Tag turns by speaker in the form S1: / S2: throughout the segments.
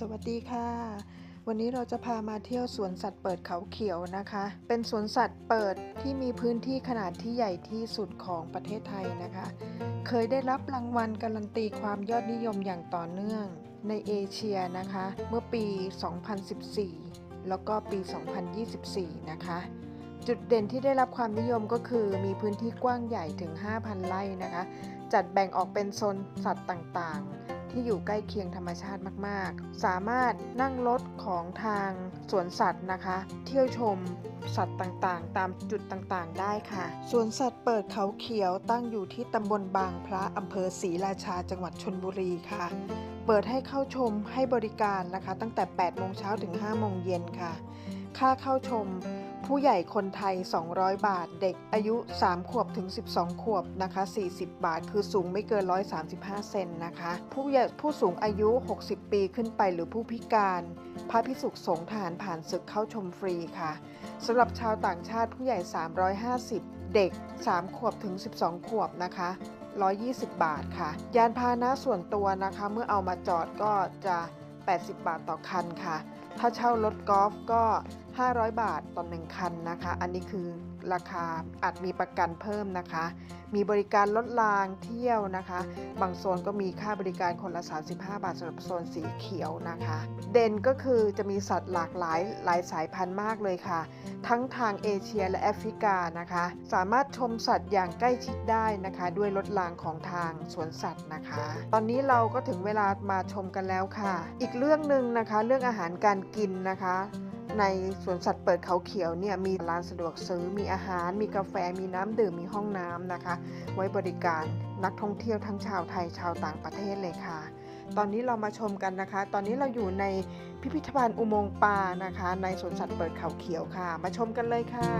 S1: สวัสดีค่ะ วันนี้เราจะพามาเที่ยวสวนสัตว์เปิดเขาเขียวนะคะ เป็นสวนสัตว์เปิดที่มีพื้นที่ขนาดที่ใหญ่ที่สุดของประเทศไทยนะคะ เคยได้รับรางวัลการันตีความยอดนิยมอย่างต่อเนื่องในเอเชียนะคะ เมื่อปี 2014 แล้วก็ปี 2024 นะคะ จุดเด่นที่ได้รับความนิยมก็คือมีพื้นที่กว้างใหญ่ถึง 5,000 ไร่นะคะ จัดแบ่งออกเป็นโซนสัตว์ต่างๆ ที่อยู่ใกล้เคียงธรรมชาติมาก ๆ สามารถนั่งรถของทางสวนสัตว์นะคะ เที่ยวชมสัตว์ต่างๆ ตามจุดต่างๆ ได้ค่ะ สวนสัตว์เปิดเขาเขียวตั้งอยู่ที่ตำบลบางพระอำเภอศรีราชาจังหวัดชนบุรีค่ะ เปิดให้เข้าชมให้บริการนะคะ ตั้งแต่ 8 โมงเช้าถึง 5 โมงเย็นค่ะ ค่าเข้าชม ผู้ใหญ่คนไทย 200 บาท เด็กอายุ 3 ขวบถึง 12 ขวบนะคะ 40 บาท คือสูงไม่เกิน 135 เซนนะคะ ผู้ใหญ่ผู้สูงอายุ 60 ปีขึ้นไปหรือผู้พิการ พระพิสุขสงฆ์ทารผ่านศึกเข้าชมฟรีค่ะสำหรับชาวต่างชาติผู้ใหญ่ 350 เด็ก 3 ขวบถึง 12 ขวบนะคะ 120 บาทค่ะ ยานพาหนะส่วนตัวนะคะ เมื่อเอามาจอดก็จะ 80 บาทต่อคันค่ะ ถ้าเช่ารถกอล์ฟก็ 500 บาทต่อหนึ่งคันนะคะ อันนี้คือราคาอาจมีประกันเพิ่มนะคะ มีบริการลดรางเที่ยวนะคะ บางโซนก็มีค่าบริการคนละ 35 บาทสำหรับโซนสีเขียวนะคะ เด่นก็คือจะมีสัตว์หลากหลายหลายสายพันธุ์มากเลยค่ะ ทั้งทางเอเชียและแอฟริกานะคะ สามารถชมสัตว์อย่างใกล้ชิดได้นะคะ ด้วยรถรางของทางสวนสัตว์นะคะ ตอนนี้เราก็ถึงเวลามาชมกันแล้วค่ะ อีกเรื่องหนึ่งนะคะ เรื่องอาหารการกินนะคะ ในสวนสัตว์เปิดเขาเขียวเนี่ยมีร้านสะดวกซื้อมีอาหาร มีกาแฟมีน้ำดื่มมีห้องน้ำนะคะ ไว้บริการนักท่องเที่ยวทั้งชาวไทยชาวต่างประเทศเลยค่ะ ตอนนี้เรามาชมกันนะคะ ตอนนี้เราอยู่ในพิพิธภัณฑ์อุโมงค์ปลานะคะ ในสวนสัตว์เปิดเขาเขียวค่ะ มาชมกันเลยค่ะ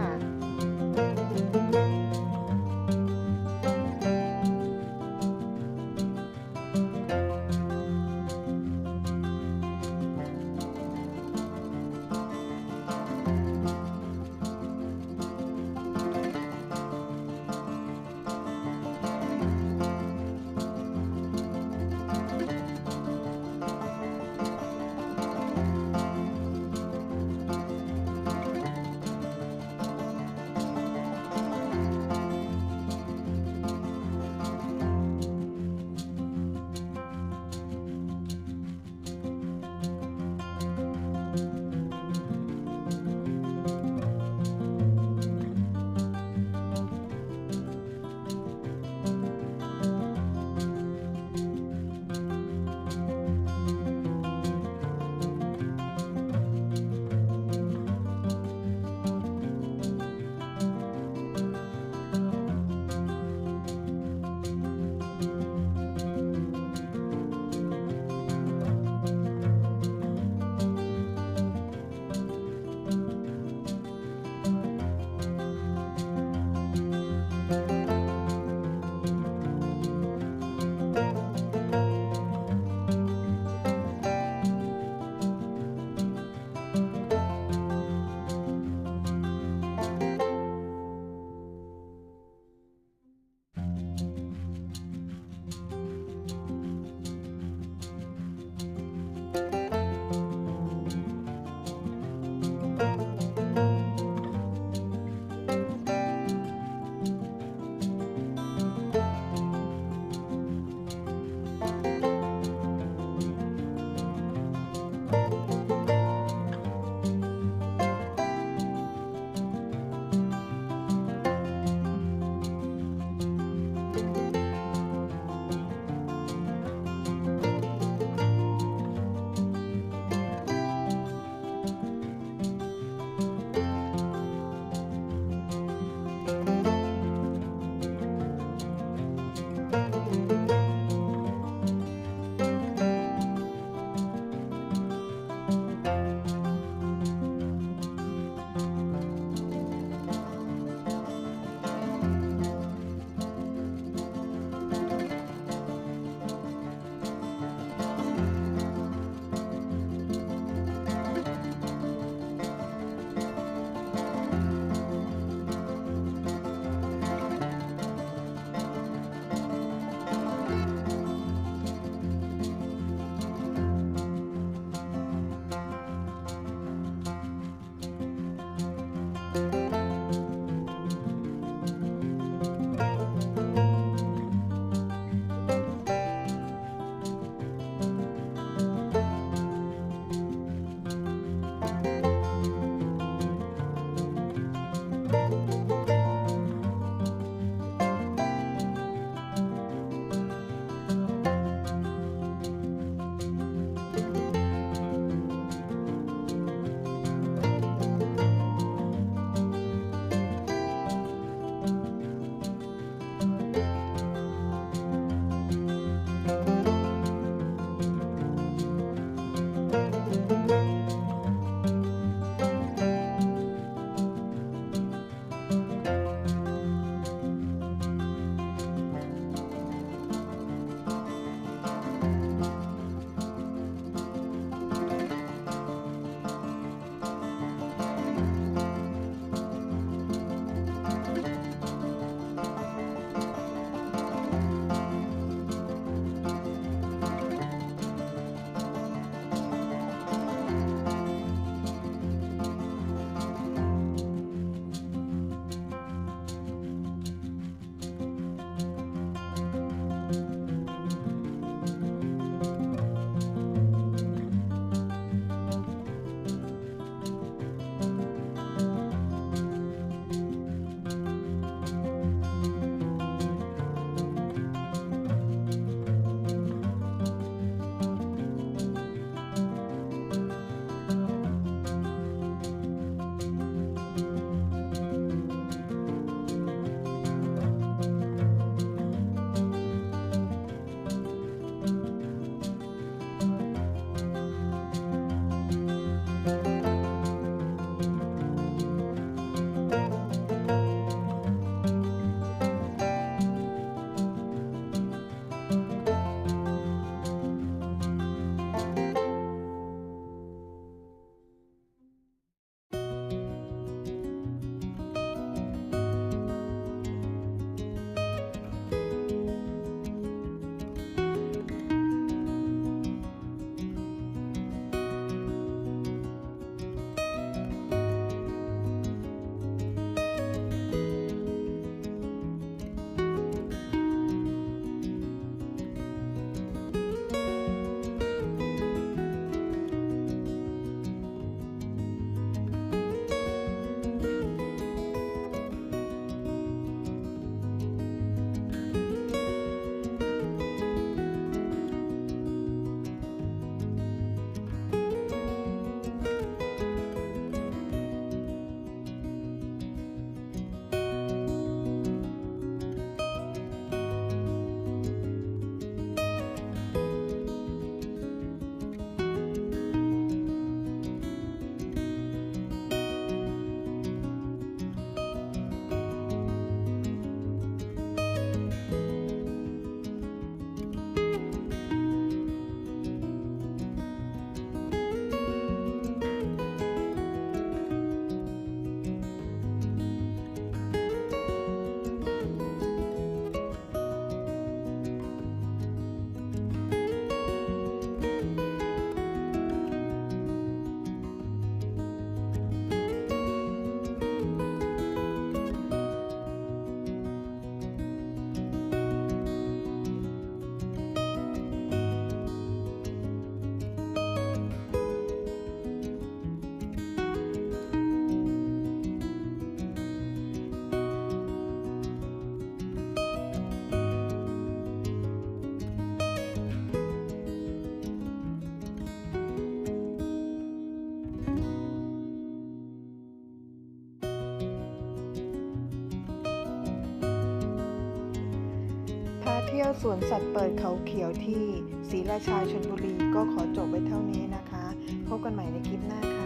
S1: ที่ยวสวนสัตว์เปิดเขาเขียวที่ศรีราชาชนบุรี ก็ขอจบไว้เท่านี้นะคะ พบกันใหม่ในคลิปหน้าค่ะ